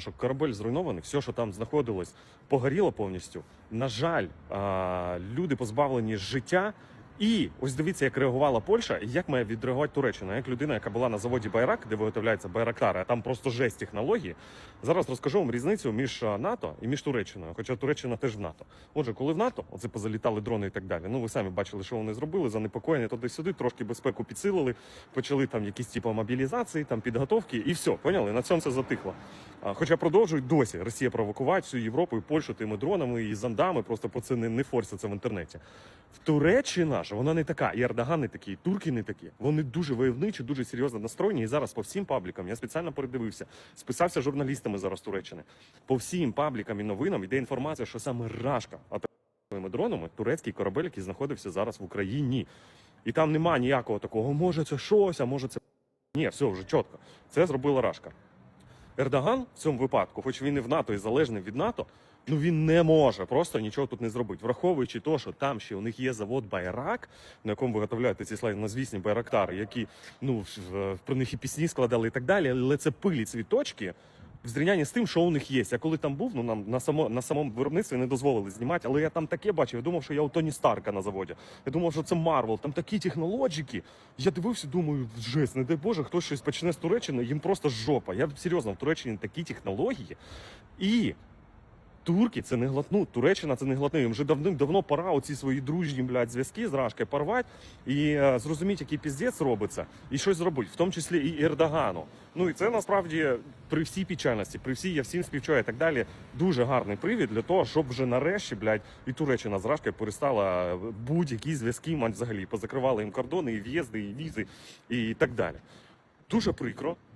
що корабель зруйнований, все, що там знаходилось, погоріло повністю. На жаль, люди позбавлені життя. І ось дивіться, як реагувала Польща, і як має відреагувати Туреччина. Як людина, яка була на заводі Байрак, де виготовляються байрактари, а там просто жесть технології. Зараз розкажу вам різницю між НАТО і між Туреччиною. Хоча Туреччина теж в НАТО. Отже, коли в НАТО, оце позалітали дрони і так далі. Ну ви самі бачили, що вони зробили, занепокоєння туди-сюди, трошки безпеку підсилили, почали там якісь типу мобілізації, там підготовки, і все, поняли? На цьому це затихло. Хоча продовжують досі Росія провокувати всю Європу і Польщу тими дронами і зондами. Просто про це не, не форситься в інтернеті. В Туреччина ж вона не така, і Ердоган не такий, і турки не такі. Вони дуже войовничі, дуже серйозно настроєні. І зараз по всім паблікам я спеціально передивився, списався журналістами зараз Туреччини. По всім паблікам і новинам йде інформація, що саме Рашка атакуємо дронами турецький корабель, який знаходився зараз в Україні. І там нема ніякого такого, може це щось, а може це. Ні, все вже чітко. Це зробила Рашка. Ердоган в цьому випадку, хоч він і в НАТО і залежний від НАТО, ну він не може просто нічого тут не зробити. Враховуючи те, що там ще у них є завод Байрак, на якому виготовляють ці славнозвісні байрактари, які ну про них і пісні складали і так далі, але це пилі цвіточки. В зрівнянні з тим, що у них є. Я коли там був, ну нам на само на самому виробництві не дозволили знімати, але я там таке бачив. Я думав, що я у Тоні Старка на заводі. Я думав, що це Марвел, там такі технологіки. Я дивився, думаю, жесть, не дай Боже, хтось щось почне з Туреччини, їм просто жопа. Я серйозно в Туреччині такі технології. І турки це не глотнуть. Туреччина це не глотне. Їм вже давним-давно пора оці свої дружні блядь, зв'язки з Рашкою порвати і е, зрозуміти, який піздець робиться, і щось зробити, в тому числі і Ердогану. Ну і це насправді при всій печальності, при всій я всім співчую і так далі. Дуже гарний привід для того, щоб вже нарешті, блядь, і Туреччина з Рашкою перестала будь-які зв'язки взагалі. Позакривали їм кордони, і в'їзди, і візи, і так далі. Дуже прикро.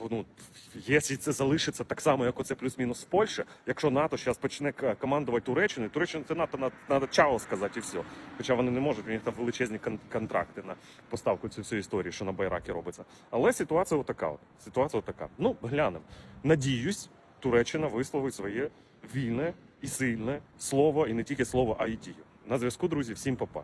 Бо, Ну, якщо це залишиться так само, як оце плюс-мінус з Польщі, якщо НАТО зараз почне командувати Туреччиною, Туреччина це НАТО на- треба чао сказати і все. Хоча вони не можуть, у них там величезні кон- контракти на поставку цієї всієї історії, що на Байракі робиться. Але ситуація отака. Ситуація отака. Ну, глянемо. Надіюсь, Туреччина висловить своє вільне і сильне слово, і не тільки слово, а й дію. На зв'язку, друзі, всім па-па.